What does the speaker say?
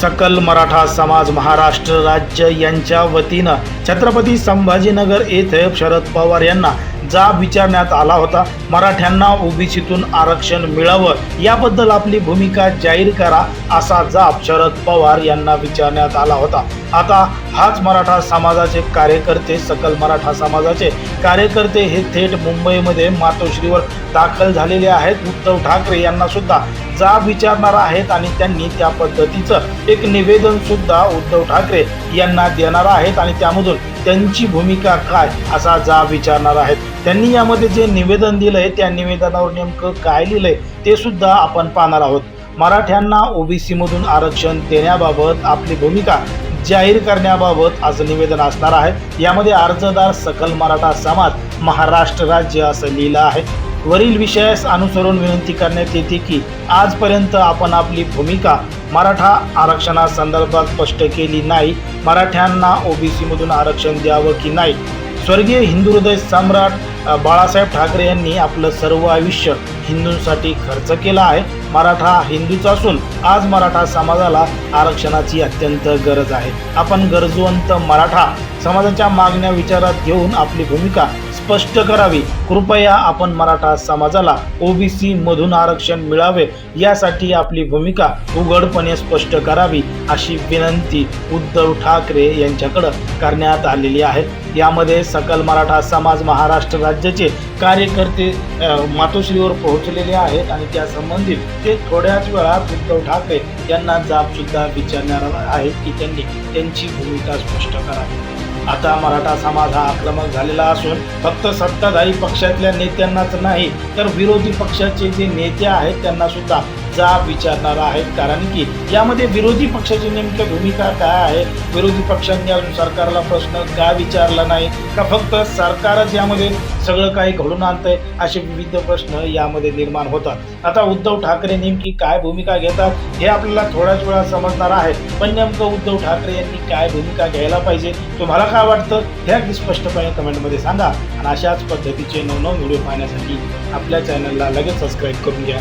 सकल मराठा समाज महाराष्ट्र राज्य यांच्या वतीनं छत्रपती संभाजीनगर येथे शरद पवार यांना जाब विचारण्यात आला होता. मराठ्यांना ओबीसीतून आरक्षण मिळावं याबद्दल आपली भूमिका जाहीर करा असा जाब शरद पवार यांना विचारण्यात आला होता. आता हाच मराठा समाजाचे कार्यकर्ते सकल मराठा समाजाचे कार्यकर्ते हे थेट मुंबईमध्ये मातोश्रीवर दाखल झालेले आहेत. उद्धव ठाकरे यांना सुद्धा जाब विचारणार आहेत आणि त्यांनी त्या पद्धतीचं एक निवेदन सुद्धा उद्धव ठाकरे यांना देणार आहेत आणि त्यामधून त्यांची भूमिका काय असा जाब विचारणार आहेत. त्यांनी यामध्ये जे निवेदन दिलंय त्या निवेदनावर नेमकं काय लिहिलंय ते सुद्धा आपण पाहणार आहोत. मराठ्यांना ओबीसी मधून आरक्षण देण्याबाबत आपली भूमिका जाहीर करण्याबाबत आज निवेदन असणार आहे. यामध्ये अर्जदार सकल मराठा समाज महाराष्ट्र राज्य असं लिहिलं आहे. वरील विषयास अनुसरून विनंती करण्यात येते की आजपर्यंत आपण आपली भूमिका मराठा आरक्षणासंदर्भात स्पष्ट केली नाही. मराठ्यांना ओबीसीमधून आरक्षण द्यावं की नाही? स्वर्गीय हिंदू हृदय सम्राट बाळासाहेब ठाकरे यांनी आपलं सर्व आयुष्य हिंदूंसाठी खर्च केला आहे. मराठा हिंदूचा असून आज मराठा समाजाला आरक्षणाची अत्यंत गरज आहे. आपण गरजवंत मराठा समाजाच्या मागण्या विचारात घेऊन आपली भूमिका स्पष्ट करावी. कृपया आपण मराठा समाजाला ओबीसी मधून आरक्षण मिळावे यासाठी आपली भूमिका उघडपणे स्पष्ट करावी अशी विनंती उद्धव ठाकरे यांच्याकडं करण्यात आलेली आहे. यामध्ये सकल मराठा समाज महाराष्ट्र राज्याचे कार्यकर्ते मातोश्रीवर पोहोचलेले आहेत आणि त्या संबंधित ते थोड्याच वेळात उद्धव ठाकरे यांना जाब सुद्धा विचारणार आहेत की त्यांनी त्यांची भूमिका स्पष्ट करावी. आता मराठा समाज हा आक्रमक झालेला असून फक्त सत्ताधारी पक्षातल्या नेत्यांनाच नाही तर विरोधी पक्षाचे जे नेते आहेत त्यांना सुद्धा जाब विचारणारा आहेत. कारण की यामध्ये विरोधी पक्षाची नेमकी भूमिका काय आहे? विरोधी पक्षांनी अजून सरकारला प्रश्न का विचारला नाही? का फक्त सरकारच यामध्ये सगळं काही घडून आणतंय? असे विविध प्रश्न यामध्ये निर्माण होतात. आता उद्धव ठाकरे नेमकी काय भूमिका घेतात हे आपल्याला थोड्याच वेळा समजणार आहे. पण नेमकं उद्धव ठाकरे यांनी काय भूमिका घ्यायला पाहिजे? तुम्हाला काय वाटतं? हे अगदी स्पष्टपणे कमेंटमध्ये सांगा. आणि अशाच पद्धतीचे नवनव व्हिडिओ पाहण्यासाठी आपल्या चॅनलला लगेच सबस्क्राईब करून घ्या.